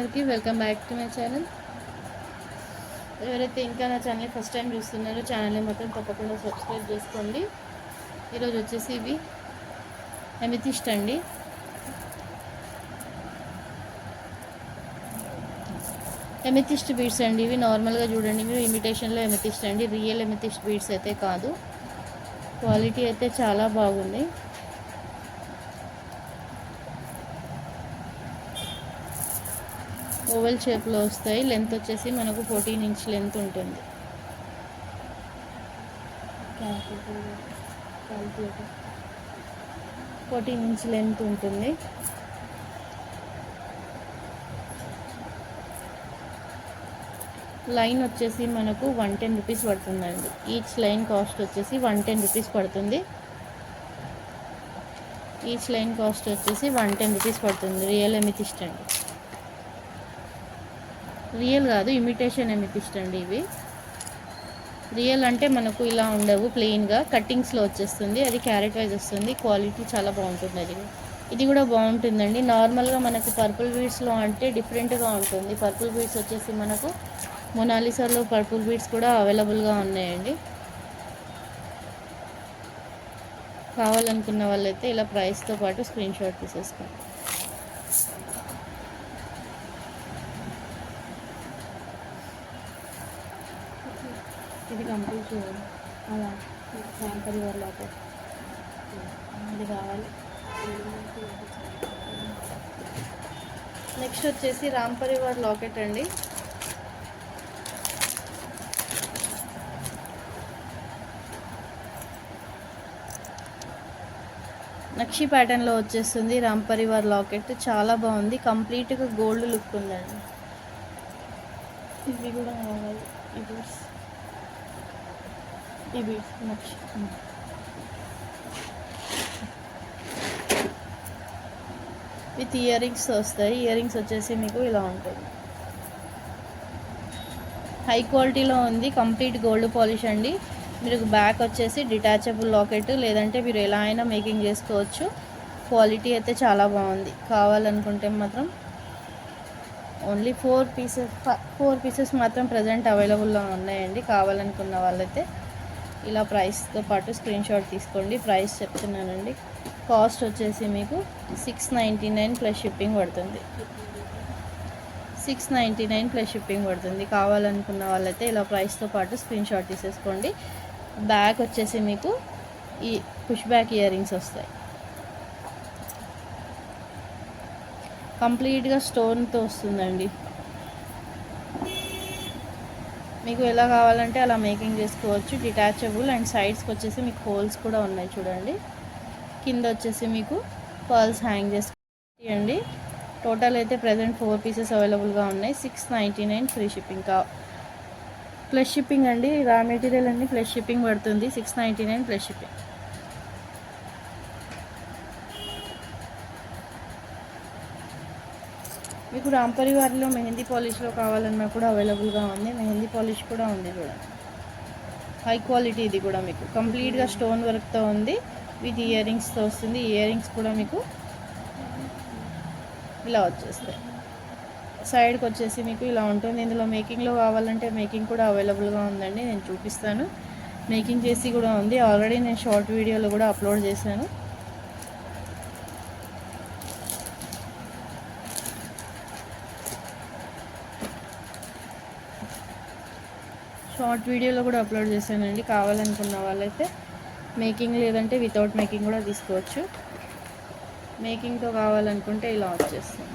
అందరికీ welcome back to my channel ఎవరైతే ఇంకా నా ఛానల్ ఫస్ట్ టైం చూస్తున్నారో ఛానల్ని మొత్తం తప్పకుండా సబ్స్క్రైబ్ చేసుకోండి. ఈరోజు వచ్చేసి ఇవి ఎమితిస్ట్ అండి. ఎమితిస్ట్ బీడ్స్ అండి ఇవి. నార్మల్గా చూడండి మీరు ఇమిటేషన్లో ఎమితిస్ట్ అండి. రియల్ ఎమితిస్ట్ బీడ్స్ అయితే కాదు. క్వాలిటీ అయితే చాలా బాగుంది ఓవెల్ షేప్లో వస్తాయి. లెంత్ వచ్చేసి మనకు ఫోర్టీన్ ఇంచ్ లెంత్ ఉంటుంది. ఫోర్టీన్ ఇంచ్ లెంత్ ఉంటుంది. లైన్ వచ్చేసి మనకు వన్ టెన్ రూపీస్ పడుతుందండి. ఈచ్ లైన్ కాస్ట్ వచ్చేసి వన్ టెన్ రూపీస్ పడుతుంది. ఈచ్ లైన్ కాస్ట్ వచ్చేసి వన్ టెన్ రూపీస్ పడుతుంది. రియల్ ఎమితిస్ట్ అండి. రియల్ కాదు ఇమిటేషన్ ఎమితిస్ట్ అండి ఇవి. రియల్ అంటే మనకు ఇలా ఉండవు ప్లెయిన్గా కట్టింగ్స్లో వచ్చేస్తుంది అది క్యారెట్ వైజ్ వస్తుంది క్వాలిటీ చాలా బాగుంటుంది అది. ఇది కూడా బాగుంటుందండి. నార్మల్గా మనకు పర్పుల్ బీడ్స్లో అంటే డిఫరెంట్గా ఉంటుంది. పర్పుల్ బీడ్స్ వచ్చేసి మనకు మొనాలిసాలో పర్పుల్ బీడ్స్ కూడా అవైలబుల్గా ఉన్నాయండి. కావాలనుకున్న వాళ్ళైతే ఇలా ప్రైస్తో పాటు స్క్రీన్ షాట్ తీసేసుకోండి. ఇది కంప్లీట్ చేయాలి. అలా శాంపరి వాళ్ళ ఇది కావాలి. నెక్స్ట్ వచ్చేసి రామ్ పరివార్ లాకెట్ అండి. నక్షి ప్యాటర్న్లో వచ్చేస్తుంది రామ్ పరివార్ లాకెట్. చాలా బాగుంది. కంప్లీట్గా గోల్డ్ లుక్ ఉందండి. ఇవి కూడా కావాలి. ఇది ఇవి ఈ విత్ ఇయర్ రింగ్స్ వస్తాయి. ఇయర్ రింగ్స్ వచ్చేసి మీకు ఇలా ఉంటుంది. హై క్వాలిటీలో ఉంది. కంప్లీట్ గోల్డ్ పాలిష్ అండి. మీరు బ్యాక్ వచ్చేసి డిటాచబుల్ లాకెట్ లేదంటే మీరు ఎలా అయినా మేకింగ్ చేసుకోవచ్చు. క్వాలిటీ అయితే చాలా బాగుంది. కావాలనుకుంటే మాత్రం only four pieces four pieces మాత్రం ప్రజెంట్ అవైలబుల్లో ఉన్నాయండి. కావాలనుకున్న వాళ్ళైతే ఇలా ప్రైస్తో పాటు స్క్రీన్ షాట్ తీసుకోండి. ప్రైస్ చెప్తున్నానండి. కాస్ట్ వచ్చేసి మీకు six ninety nine plus shipping పడుతుంది. Six ninety nine plus shipping పడుతుంది. కావాలనుకున్న వాళ్ళైతే ఇలా ప్రైస్తో పాటు స్క్రీన్ షాట్ తీసేసుకోండి. బ్యాక్ వచ్చేసి మీకు ఈ పుష్ బ్యాక్ ఇయర్ రింగ్స్ వస్తాయి. కంప్లీట్గా స్టోన్తో వస్తుందండి. మీకు ఎలా కావాలంటే అలా మేకింగ్ చేసుకోవచ్చు. డిటాచబుల్ అండ్ సైడ్స్కి వచ్చేసి మీకు హోల్స్ కూడా ఉన్నాయి చూడండి. కింద వచ్చేసి మీకు పర్ల్స్ హ్యాంగ్ చేసుకోండి. టోటల్ అయితే ప్రజెంట్ ఫోర్ పీసెస్ అవైలబుల్గా ఉన్నాయి. Six ninety nine free shipping కా ప్లస్ షిప్పింగ్ అండి రా మెటీరియల్ అన్ని ప్లస్ షిప్పింగ్ పడుతుంది. Six ninety nine plus shipping. మీకు రాంపరి వారిలో మెహందీ పాలిష్లో కావాలన్నా కూడా అవైలబుల్గా ఉంది. మెహందీ పాలిష్ కూడా ఉంది చూడండి హై క్వాలిటీ ఇది కూడా మీకు. కంప్లీట్గా స్టోన్ వర్క్తో ఉంది. విత్ ఇయర్ రింగ్స్తో వస్తుంది. ఇయర్ రింగ్స్ కూడా మీకు ఇలా వచ్చేస్తాయి. సైడ్కి వచ్చేసి మీకు ఇలా ఉంటుంది. ఇందులో మేకింగ్లో కావాలంటే మేకింగ్ కూడా అవైలబుల్గా ఉందండి. నేను చూపిస్తాను. మేకింగ్ చేసి కూడా ఉంది. ఆల్రెడీ నేను షార్ట్ వీడియోలో కూడా అప్లోడ్ చేశాను. షార్ట్ వీడియోలో కూడా అప్లోడ్ చేశానండి. కావాలనుకున్న వాళ్ళైతే మేకింగ్ లేదంటే వితౌట్ మేకింగ్ కూడా తీసుకోవచ్చు. మేకింగ్తో కావాలనుకుంటే ఇలా వచ్చేస్తుంది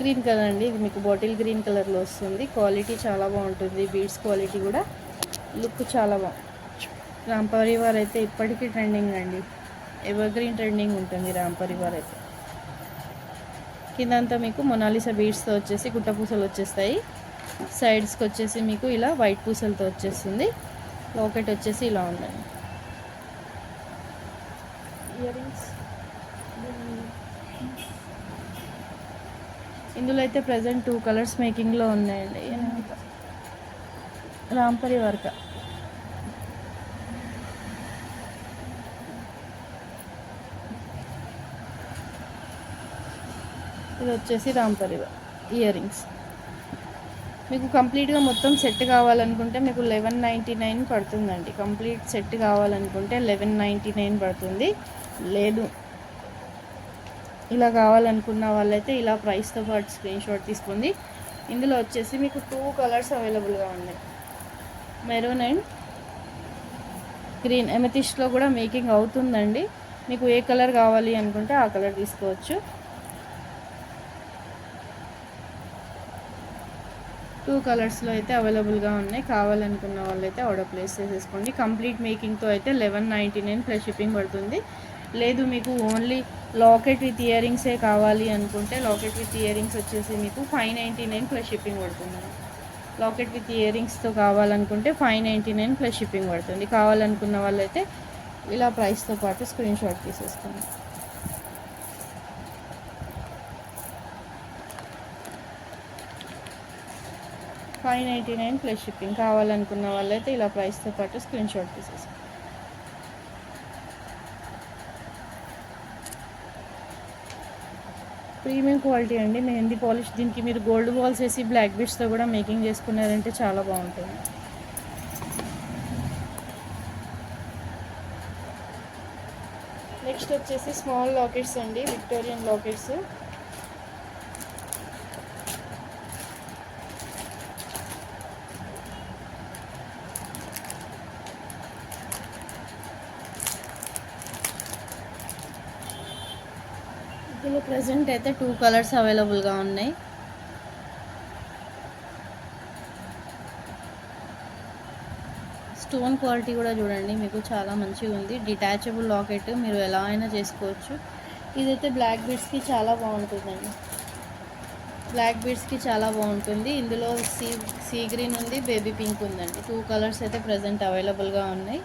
గ్రీన్ కలర్ అండి. ఇది మీకు బాటిల్ గ్రీన్ కలర్లో వస్తుంది. క్వాలిటీ చాలా బాగుంటుంది. బీడ్స్ క్వాలిటీ కూడా. లుక్ చాలా బాగుంది రామ్ పరివార్ అయితే ఇప్పటికీ ట్రెండింగ్ అండి. ఎవర్ గ్రీన్ ట్రెండింగ్ ఉంటుంది రామ్ పరివార్ అయితే. కిందంతా మీకు మొనాలిసా బీడ్స్తో వచ్చేసి గుట్ట పూసలు వచ్చేస్తాయి. సైడ్స్కి వచ్చేసి మీకు ఇలా వైట్ పూసలతో వచ్చేస్తుంది. లాకెట్ వచ్చేసి ఇలా ఉందండి. ఇయర్ రింగ్స్ ఇందులో అయితే ప్రజెంట్ టూ కలర్స్ మేకింగ్లో ఉన్నాయండి. రాంపరి వర్క ఇది వచ్చేసి రాంపరివ ఇయర్ రింగ్స్ మీకు కంప్లీట్గా మొత్తం సెట్ కావాలనుకుంటే మీకు లెవెన్ నైంటీ నైన్ పడుతుందండి. కంప్లీట్ సెట్ కావాలనుకుంటే లెవెన్ నైంటీ నైన్ పడుతుంది. లేదు. ఇలా కావాలనుకున్న వాళ్ళైతే ఇలా ప్రైస్తో పాటు స్క్రీన్ షాట్ తీసుకుంది ఇందులో వచ్చేసి మీకు టూ కలర్స్ అవైలబుల్గా ఉన్నాయి. Maroon and green. ఎమెతిస్ట్లో కూడా మేకింగ్ అవుతుందండి. మీకు ఏ కలర్ కావాలి అనుకుంటే ఆ కలర్ తీసుకోవచ్చు. టూ కలర్స్లో అయితే అవైలబుల్గా ఉన్నాయి. కావాలనుకున్న వాళ్ళైతే ఆర్డర్ ప్లేస్ చేసేసుకోండి. కంప్లీట్ మేకింగ్తో అయితే eleven ninety nine plus shipping పడుతుంది. లేదు మీకు ఓన్లీ లాకెట్ విత్ ఇయరింగ్సే కావాలి అనుకుంటే లాకెట్ విత్ ఇయరింగ్స్ వచ్చేసి మీకు five ninety nine plus shipping పడుతుంది లాకెట్ విత్ ఇయరింగ్స్తో కావాలనుకుంటే five ninety nine plus shipping పడుతుంది. కావాలనుకున్న వాళ్ళైతే ఇలా ప్రైస్తో పాటు స్క్రీన్ షాట్ తీసేసుకోండి. Five ninety nine plus shipping కావాలనుకున్న వాళ్ళైతే ఇలా ప్రైస్తో పాటు స్క్రీన్ షాట్ తీసేసుకోండి ప్రీమియం క్వాలిటీ అండి మెహందీ పాలిష్. దీనికి మీరు గోల్డ్ బాల్స్ వేసి బ్లాక్ బీట్స్తో కూడా మేకింగ్ చేసుకున్నారంటే చాలా బాగుంటుంది. నెక్స్ట్ వచ్చేసి స్మాల్ లాకెట్స్ అండి విక్టోరియన్ లాకెట్స్. ఇందులో ప్రజెంట్ అయితే టూ కలర్స్ అవైలబుల్గా ఉన్నాయి. స్టోన్ క్వాలిటీ కూడా చూడండి మీకు చాలా మంచిగా ఉంది. డిటాచబుల్ లాకెట్ మీరు ఎలా అయినా చేసుకోవచ్చు. ఇదైతే బ్లాక్ బీడ్స్కి చాలా బాగుంటుందండి. బ్లాక్ బీడ్స్కి చాలా బాగుంటుంది. ఇందులో సీ సీ గ్రీన్ ఉంది బేబీ పింక్ ఉందండి. టూ కలర్స్ అయితే ప్రజెంట్ అవైలబుల్గా ఉన్నాయి.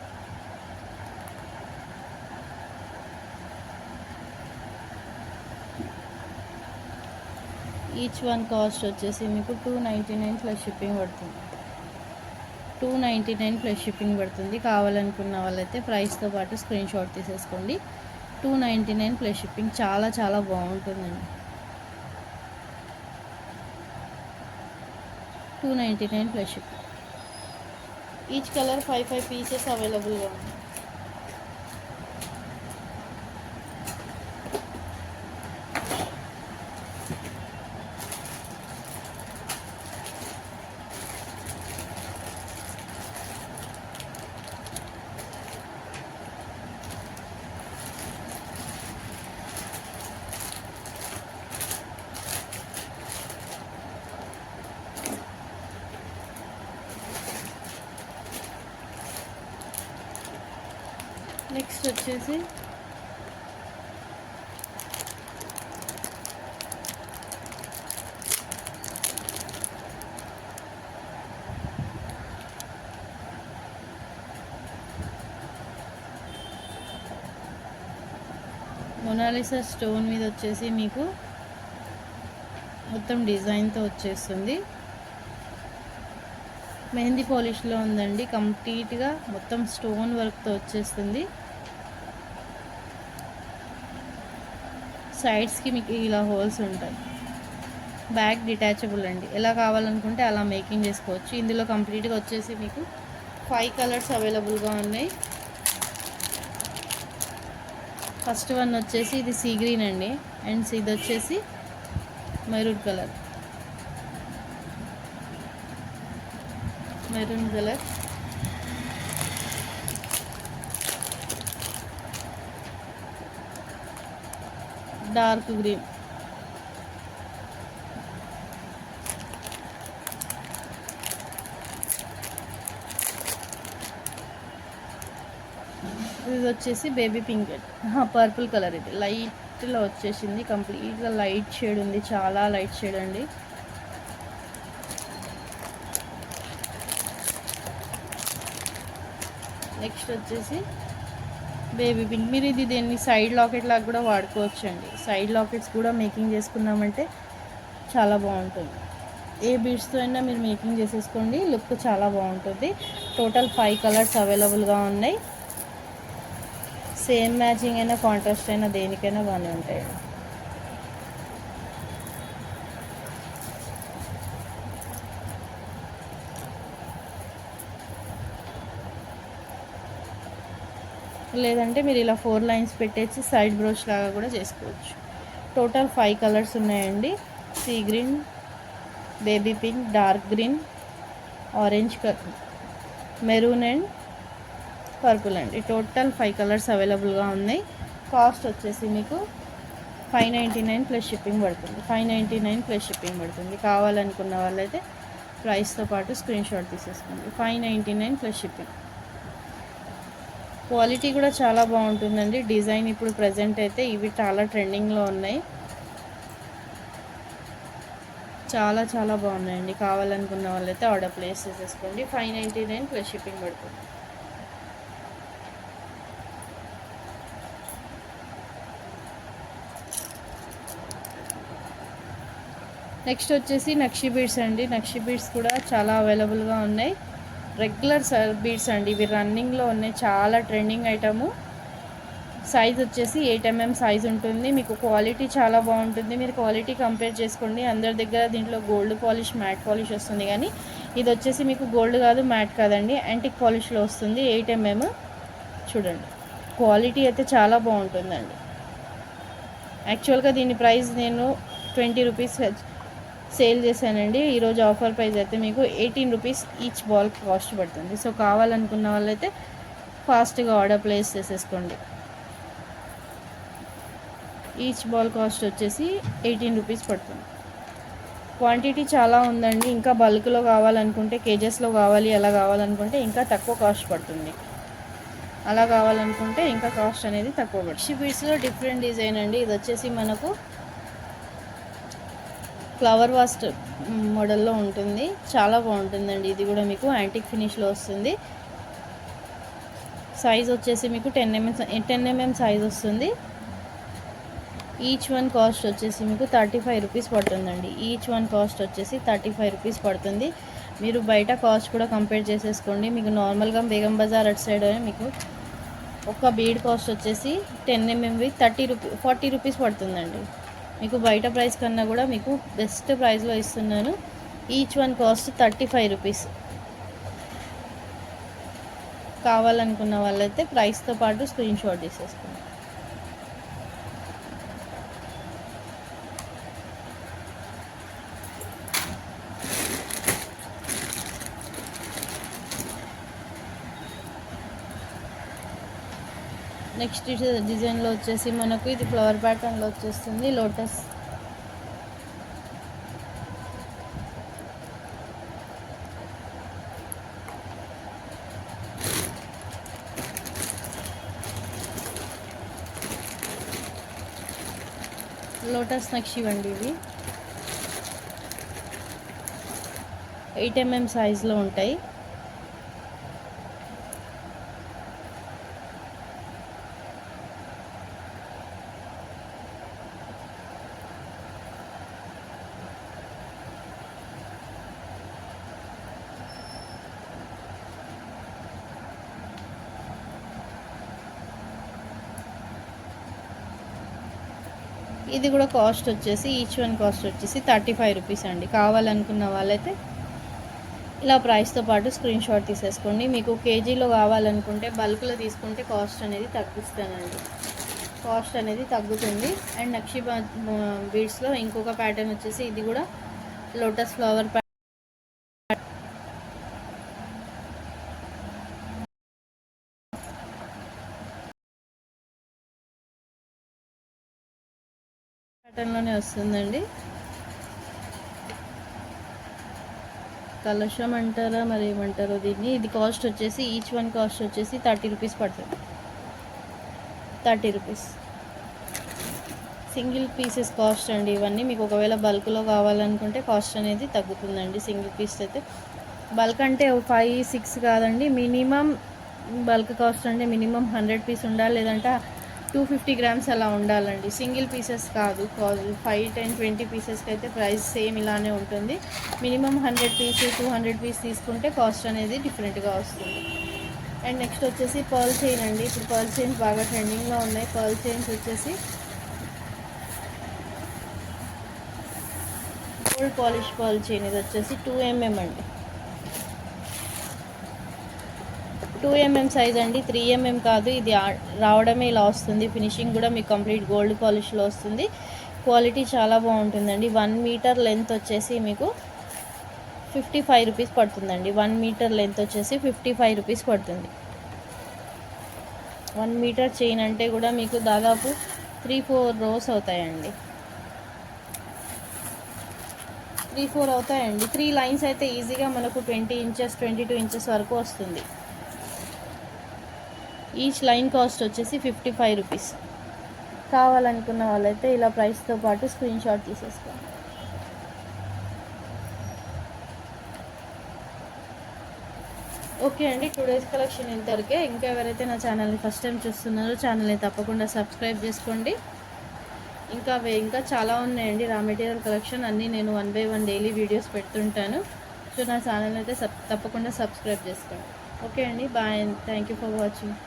ఈచ్ వన్ కాస్ట్ వచ్చేసి మీకు two ninety nine plus shipping పడుతుంది. Two ninety nine plus shipping పడుతుంది. కావాలనుకున్న వాళ్ళైతే ప్రైస్తో పాటు స్క్రీన్ షాట్ తీసేసుకోండి. Two ninety nine plus shipping చాలా చాలా బాగుంటుందండి. Two ninety nine plus shipping each colour five five pieces అవైలబుల్గా ఉన్నాయి. నెక్స్ట్ వచ్చేసి మొనాలిసా స్టోన్ మీద వచ్చేసి మీకు మొత్తం డిజైన్తో వచ్చేస్తుంది. మెహందీ పాలిష్లో ఉందండి. కంప్లీట్గా మొత్తం స్టోన్ వర్క్తో వచ్చేస్తుంది. సైడ్స్కి మీకు ఇలా హోల్స్ ఉంటాయి. బ్యాక్ డిటాచబుల్ అండి. ఎలా కావాలనుకుంటే అలా మేకింగ్ చేసుకోవచ్చు. ఇందులో కంప్లీట్గా వచ్చేసి మీకు ఫైవ్ కలర్స్ అవైలబుల్గా ఉన్నాయి. ఫస్ట్ వన్ వచ్చేసి ఇది సీ గ్రీన్ అండి. అండ్ ఇది వచ్చేసి maroon colour maroon colour dark green. ఇది వచ్చేసి బేబీ పింక్ పర్పుల్ కలర్ ఇది. లైట్లో వచ్చేసింది కంప్లీట్గా. లైట్ షేడ్ ఉంది. చాలా లైట్ షేడ్ అండి. నెక్స్ట్ వచ్చేసి బేబీ పింక్ మీరు ఇది దీన్ని సైడ్ లాకెట్ లాగా కూడా వాడుకోవచ్చు అండి సైడ్ లాకెట్స్ కూడా మేకింగ్ చేసుకున్నామంటే చాలా బాగుంటుంది. ఏ బీడ్స్తో అయినా మీరు మేకింగ్ చేసేసుకోండి. లుక్ చాలా బాగుంటుంది. టోటల్ ఫైవ్ కలర్స్ అవైలబుల్గా ఉన్నాయి. సేమ్ మ్యాచింగ్ అయినా కాంట్రాస్ట్ అయినా దేనికైనా బాగానే ఉంటాయి లేదంటే మీరు ఇలా ఫోర్ లైన్స్ పెట్టేసి సైడ్ బ్రోచ్ లాగా కూడా చేసుకోవచ్చు. టోటల్ ఫైవ్ కలర్స్ ఉన్నాయండి. Sea green baby pink dark green orange maroon and purple అండి. టోటల్ ఫైవ్ కలర్స్ అవైలబుల్గా ఉన్నాయి. కాస్ట్ వచ్చేసి మీకు five ninety nine plus shipping పడుతుంది. Five ninety nine plus shipping పడుతుంది. కావాలనుకున్న వాళ్ళైతే ప్రైస్తో పాటు స్క్రీన్ షాట్ తీసేసుకోండి. Five ninety nine plus shipping. Quality కూడా చాలా బాగుంటుందండి. డిజైన్ ఇప్పుడు ప్రజెంట్ అయితే ఇవి చాలా ట్రెండింగ్లో ఉన్నాయి. చాలా చాలా బాగున్నాయండి. కావాలనుకున్న వాళ్ళైతే ఆర్డర్ ప్లేస్ చేసేసుకోండి. Five ninety nine plus shipping పడుతుంది. నెక్స్ట్ వచ్చేసి నక్షి బీడ్స్ అండి. నక్షి బీడ్స్ కూడా చాలా అవైలబుల్గా ఉన్నాయి. రెగ్యులర్ బీడ్స్ అండి. ఇవి రన్నింగ్లో ఉన్నాయి. చాలా ట్రెండింగ్ ఐటము సైజ్ వచ్చేసి ఎయిట్ ఎంఎం సైజ్ ఉంటుంది. మీకు క్వాలిటీ చాలా బాగుంటుంది. మీరు క్వాలిటీ కంపేర్ చేసుకోండి. అందరి దగ్గర దీంట్లో గోల్డ్ పాలిష్ మ్యాట్ పాలిష్ వస్తుంది కానీ ఇది వచ్చేసి మీకు గోల్డ్ కాదు మ్యాట్ కాదండి. యాంటిక్ పాలిష్లో వస్తుంది. Eight mm mm. చూడండి. క్వాలిటీ అయితే చాలా బాగుంటుందండి. యాక్చువల్గా దీని ప్రైస్ నేను ట్వంటీ రూపీస్ సేల్ చేశానండి. ఈరోజు ఆఫర్ ప్రైస్ అయితే మీకు eighteen rupees each ball cost పడుతుంది. సో కావాలనుకున్న వాళ్ళైతే ఫాస్ట్గా ఆర్డర్ ప్లేస్ చేసేసుకోండి. ఈచ్ బాల్ కాస్ట్ వచ్చేసి ఎయిటీన్ రూపీస్ పడుతుంది. క్వాంటిటీ చాలా ఉందండి. ఇంకా బల్క్లో కావాలనుకుంటే కేజెస్లో కావాలి ఎలా కావాలనుకుంటే ఇంకా తక్కువ కాస్ట్ పడుతుంది. అలా కావాలనుకుంటే ఇంకా కాస్ట్ అనేది తక్కువ పడుతుంది. షిబీట్స్లో డిఫరెంట్ డిజైన్ అండి. ఇది వచ్చేసి మనకు ఫ్లవర్ వాస్ట్ మోడల్లో ఉంటుంది. చాలా బాగుంటుందండి. ఇది కూడా మీకు యాంటిక్ ఫినిష్లో వస్తుంది. సైజ్ వచ్చేసి మీకు ten mm ten mm size వస్తుంది. ఈచ్ వన్ కాస్ట్ వచ్చేసి మీకు థర్టీ ఫైవ్ రూపీస్ పడుతుందండి. ఈచ్ వన్ కాస్ట్ వచ్చేసి థర్టీ ఫైవ్ రూపీస్ పడుతుంది. మీరు బయట కాస్ట్ కూడా కంపేర్ చేసేసుకోండి. మీకు నార్మల్గా బేగం బజార్ అటు సైడ్ మీకు ఒక బీడ్ కాస్ట్ వచ్చేసి టెన్ ఎంఎంవి థర్టీ రూపీ ఫార్టీ రూపీస్ పడుతుందండి. మీకు బయట ప్రైస్ కన్నా కూడా మీకు బెస్ట్ ప్రైస్లో ఇస్తున్నాను. Each one cost thirty five rupees కావాలనుకున్న వాళ్ళైతే ప్రైస్తో పాటు స్క్రీన్ షాట్ తీసేసుకోండి. నెక్స్ట్ డిజైన్లో వచ్చేసి మనకు ఇది ఫ్లవర్ ప్యాటర్న్లో వచ్చేస్తుంది లోటస్. లోటస్ నక్షి ఇవ్వండి ఇవి. ఎయిట్ ఎంఎం సైజులో ఉంటాయి. ఇది కూడా కాస్ట్ వచ్చేసి ఈచ్ వన్ కాస్ట్ వచ్చేసి థర్టీ ఫైవ్ రూపీస్ అండి. కావాలనుకున్న వాళ్ళైతే ఇలా ప్రైస్తో పాటు స్క్రీన్ షాట్ తీసేసుకోండి. మీకు కేజీలో కావాలనుకుంటే బల్క్లో తీసుకుంటే కాస్ట్ అనేది తగ్గిస్తానండి. కాస్ట్ అనేది తగ్గుతుంది. అండ్ నక్షి బీడ్స్లో ఇంకొక ప్యాటర్న్ వచ్చేసి ఇది కూడా లోటస్ ఫ్లవర్ ప్యాటర్న్లోనే వస్తుందండి. కలశం అంటారా మరి ఏమంటారో దీన్ని. ఇది కాస్ట్ వచ్చేసి ఈచ్ వన్ కాస్ట్ వచ్చేసి థర్టీ రూపీస్ పడుతుంది. Thirty rupees single pieces cost అండి ఇవన్నీ. మీకు ఒకవేళ బల్క్లో కావాలనుకుంటే కాస్ట్ అనేది తగ్గుతుందండి సింగిల్ పీస్ అయితే. బల్క్ అంటే ఫైవ్ సిక్స్ కాదండి. మినిమం బల్క్ కాస్ట్ అంటే మినిమం హండ్రెడ్ పీస్ ఉండాలి లేదంటే టూ ఫిఫ్టీ గ్రామ్స్ అలా ఉండాలండి. సింగిల్ పీసెస్ కాదు. ఫైవ్ టెన్ ట్వంటీ పీసెస్కి అయితే ప్రైస్ సేమ్ ఇలానే ఉంటుంది. Minimum hundred piece two hundred piece తీసుకుంటే కాస్ట్ అనేది డిఫరెంట్గా వస్తుంది. అండ్ నెక్స్ట్ వచ్చేసి పర్ల్ చైన్ అండి. ఇప్పుడు పర్ల్ చైన్స్ బాగా ట్రెండింగ్లో ఉన్నాయి. పర్ల్ చైన్స్ వచ్చేసి గోల్డ్ పాలిష్ పర్ల్ చైన్ ఇది వచ్చేసి టూ ఎంఎం అండి. టూ ఎంఎం సైజ్ అండి త్రీ ఎంఎం కాదు. ఇది రావడమే ఇలా వస్తుంది. ఫినిషింగ్ కూడా మీకు కంప్లీట్ గోల్డ్ పాలిష్లో వస్తుంది. క్వాలిటీ చాలా బాగుంటుందండి. వన్ మీటర్ లెంత్ వచ్చేసి మీకు ఫిఫ్టీ ఫైవ్ రూపీస్ పడుతుందండి. వన్ మీటర్ లెంత్ వచ్చేసి ఫిఫ్టీ ఫైవ్ రూపీస్ పడుతుంది. వన్ మీటర్ చైన్ అంటే కూడా మీకు దాదాపు త్రీ ఫోర్ రోస్ అవుతాయండి. త్రీ ఫోర్ అవుతాయండి. త్రీ లైన్స్ అయితే ఈజీగా మనకు twenty inches twenty two inches వరకు వస్తుంది. ఈచ్ లైన్ కాస్ట్ వచ్చేసి ఫిఫ్టీ ఫైవ్ రూపీస్. కావాలనుకున్న వాళ్ళైతే ఇలా ప్రైస్తో పాటు స్క్రీన్ షాట్ తీసేసుకోండి. ఓకే అండి టూ డేస్ కలెక్షన్ ఇంతవరకే. ఇంకా ఎవరైతే నా ఛానల్ని ఫస్ట్ టైం చూస్తున్నారో ఛానల్ని తప్పకుండా సబ్స్క్రైబ్ చేసుకోండి. ఇంకా ఇంకా చాలా ఉన్నాయండి రా మెటీరియల్ కలెక్షన్ అన్నీ నేను one by one daily videos పెడుతుంటాను. So నా ఛానల్ అయితే సబ్ తప్పకుండా సబ్స్క్రైబ్ చేసుకోండి. ఓకే అండి bye thank you for watching